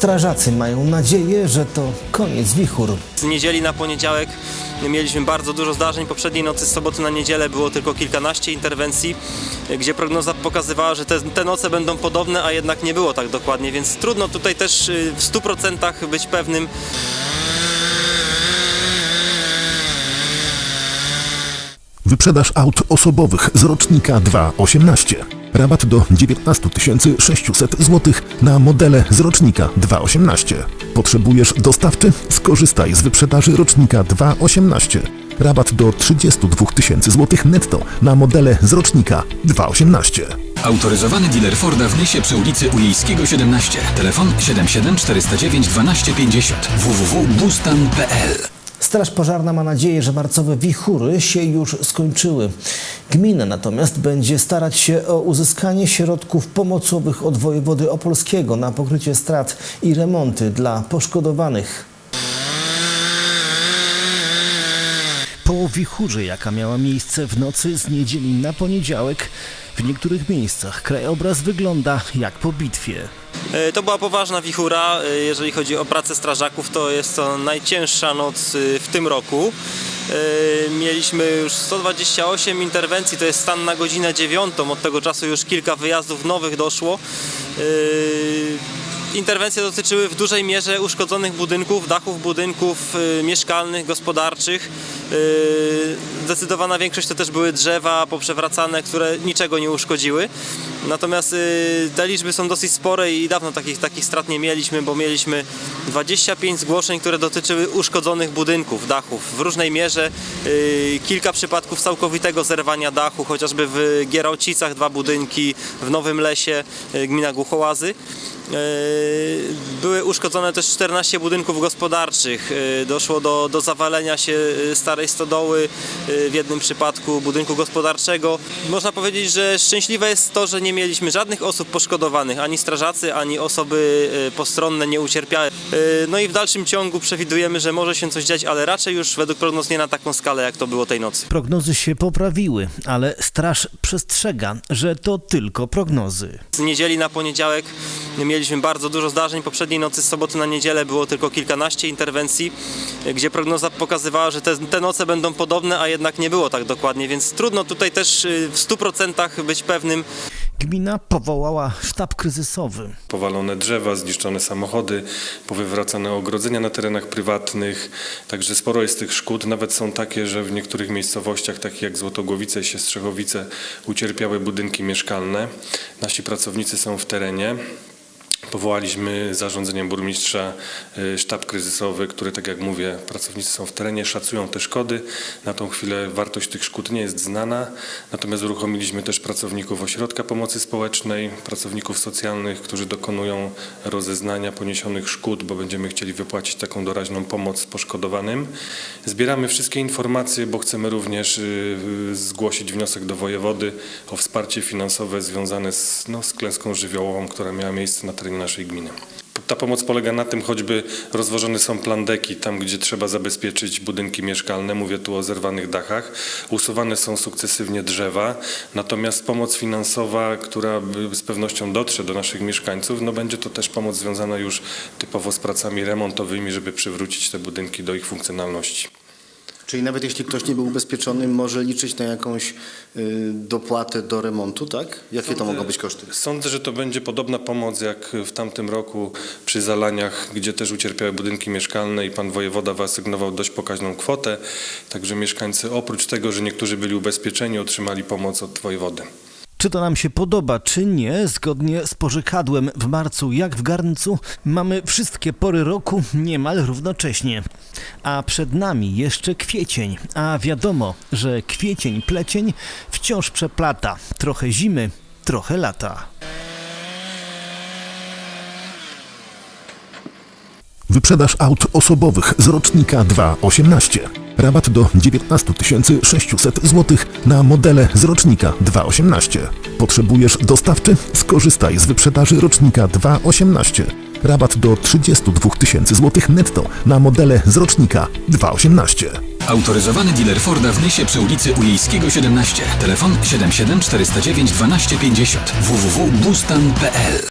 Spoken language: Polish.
Strażacy mają nadzieję, że to koniec wichur. Z niedzieli na poniedziałek mieliśmy bardzo dużo zdarzeń. Poprzedniej nocy z soboty na niedzielę było tylko kilkanaście interwencji, gdzie prognoza pokazywała, że te, te noce będą podobne, a jednak nie było tak dokładnie, więc trudno tutaj też y, w 100% być pewnym. Wyprzedaż aut osobowych z rocznika 2.18. Rabat do 19 600 zł na modele z rocznika 2.18. Potrzebujesz dostawcy? Skorzystaj z wyprzedaży rocznika 2.18. Rabat do 32 000 zł netto na modele z rocznika 2.18. Autoryzowany dealer Forda w Nysie przy ulicy Ujejskiego 17. Telefon 77 409 1250 www.bustan.pl Straż Pożarna ma nadzieję, że marcowe wichury się już skończyły. Gmina natomiast będzie starać się o uzyskanie środków pomocowych od wojewody opolskiego na pokrycie strat i remonty dla poszkodowanych. Wichurze, jaka miała miejsce w nocy z niedzieli na poniedziałek, w niektórych miejscach krajobraz wygląda jak po bitwie. E, To była poważna wichura. E, Jeżeli chodzi o pracę strażaków, to jest to najcięższa noc e, w tym roku. Mieliśmy już 128 interwencji, to jest stan na godzinę 9. Od tego czasu już kilka wyjazdów nowych doszło. Interwencje dotyczyły w dużej mierze uszkodzonych budynków, dachów budynków mieszkalnych, gospodarczych. Y, Zdecydowana większość to też były drzewa poprzewracane, które niczego nie uszkodziły. Natomiast y, te liczby są dosyć spore i dawno takich, takich strat nie mieliśmy, bo mieliśmy 25 zgłoszeń, które dotyczyły uszkodzonych budynków, dachów w różnej mierze. Y, Kilka przypadków całkowitego zerwania dachu, chociażby w Gierałcicach dwa budynki, w Nowym Lesie, gmina Głuchołazy. E, Były uszkodzone też 14 budynków gospodarczych. E, Doszło do, do zawalenia się e, starej stodoły, w jednym przypadku budynku gospodarczego. Można powiedzieć, że szczęśliwe jest to, że nie mieliśmy żadnych osób poszkodowanych, ani strażacy, ani osoby postronne nie ucierpiały. No i w dalszym ciągu przewidujemy, że może się coś dziać, ale raczej już według prognoz nie na taką skalę, jak to było tej nocy. Prognozy się poprawiły, ale straż przestrzega, że to tylko prognozy. Z niedzieli na poniedziałek mieliśmy bardzo dużo zdarzeń. Poprzedniej nocy z soboty na niedzielę było tylko kilkanaście interwencji, gdzie prognoza pokazywała, że te, te noce będą podobne, a jednak nie było tak dokładnie, więc trudno tutaj też y, w 100% być pewnym. Gmina powołała sztab kryzysowy. powalone drzewa, zniszczone samochody, powywracane ogrodzenia na terenach prywatnych. Także sporo jest tych szkód. Nawet są takie, że w niektórych miejscowościach, takich jak Złotogłowice i Siestrzechowice, ucierpiały budynki mieszkalne. Nasi pracownicy są w terenie. Powołaliśmy zarządzeniem burmistrza y, sztab kryzysowy, który, tak jak mówię, pracownicy są w terenie, szacują te szkody. Na tą chwilę wartość tych szkód nie jest znana, natomiast uruchomiliśmy też pracowników Ośrodka Pomocy Społecznej, pracowników socjalnych, którzy dokonują rozeznania poniesionych szkód, bo będziemy chcieli wypłacić taką doraźną pomoc poszkodowanym. Zbieramy wszystkie informacje, bo chcemy również y, zgłosić wniosek do wojewody o wsparcie finansowe związane z, no, z klęską żywiołową, która miała miejsce na terenie naszej gminy. Ta pomoc polega na tym, choćby rozwożone są plandeki tam, gdzie trzeba zabezpieczyć budynki mieszkalne, mówię tu o zerwanych dachach, usuwane są sukcesywnie drzewa, natomiast pomoc finansowa, która z pewnością dotrze do naszych mieszkańców, no będzie to też pomoc związana już typowo z pracami remontowymi, żeby przywrócić te budynki do ich funkcjonalności. Czyli nawet jeśli ktoś nie był ubezpieczony, może liczyć na jakąś y, dopłatę do remontu, tak? Jakie to mogą być koszty? Sądzę, że to będzie podobna pomoc jak w tamtym roku przy zalaniach, gdzie też ucierpiały budynki mieszkalne i pan wojewoda wyasygnował dość pokaźną kwotę. Także mieszkańcy oprócz tego, że niektórzy byli ubezpieczeni, otrzymali pomoc od wojewody. Czy to nam się podoba, czy nie, zgodnie z porzekadłem w marcu jak w garncu, mamy wszystkie pory roku niemal równocześnie. A przed nami jeszcze kwiecień, a wiadomo, że kwiecień plecień wciąż przeplata. Trochę zimy, trochę lata. Wyprzedaż aut osobowych z rocznika 2.18. Rabat do 19 600 zł na modele z rocznika 2.18. Potrzebujesz dostawcy? Skorzystaj z wyprzedaży rocznika 2.18. Rabat do 32 000 zł netto na modele z rocznika 2.18. Autoryzowany dealer Forda w Nysie przy ulicy Ujejskiego 17. Telefon 77 409 1250 www.bustan.pl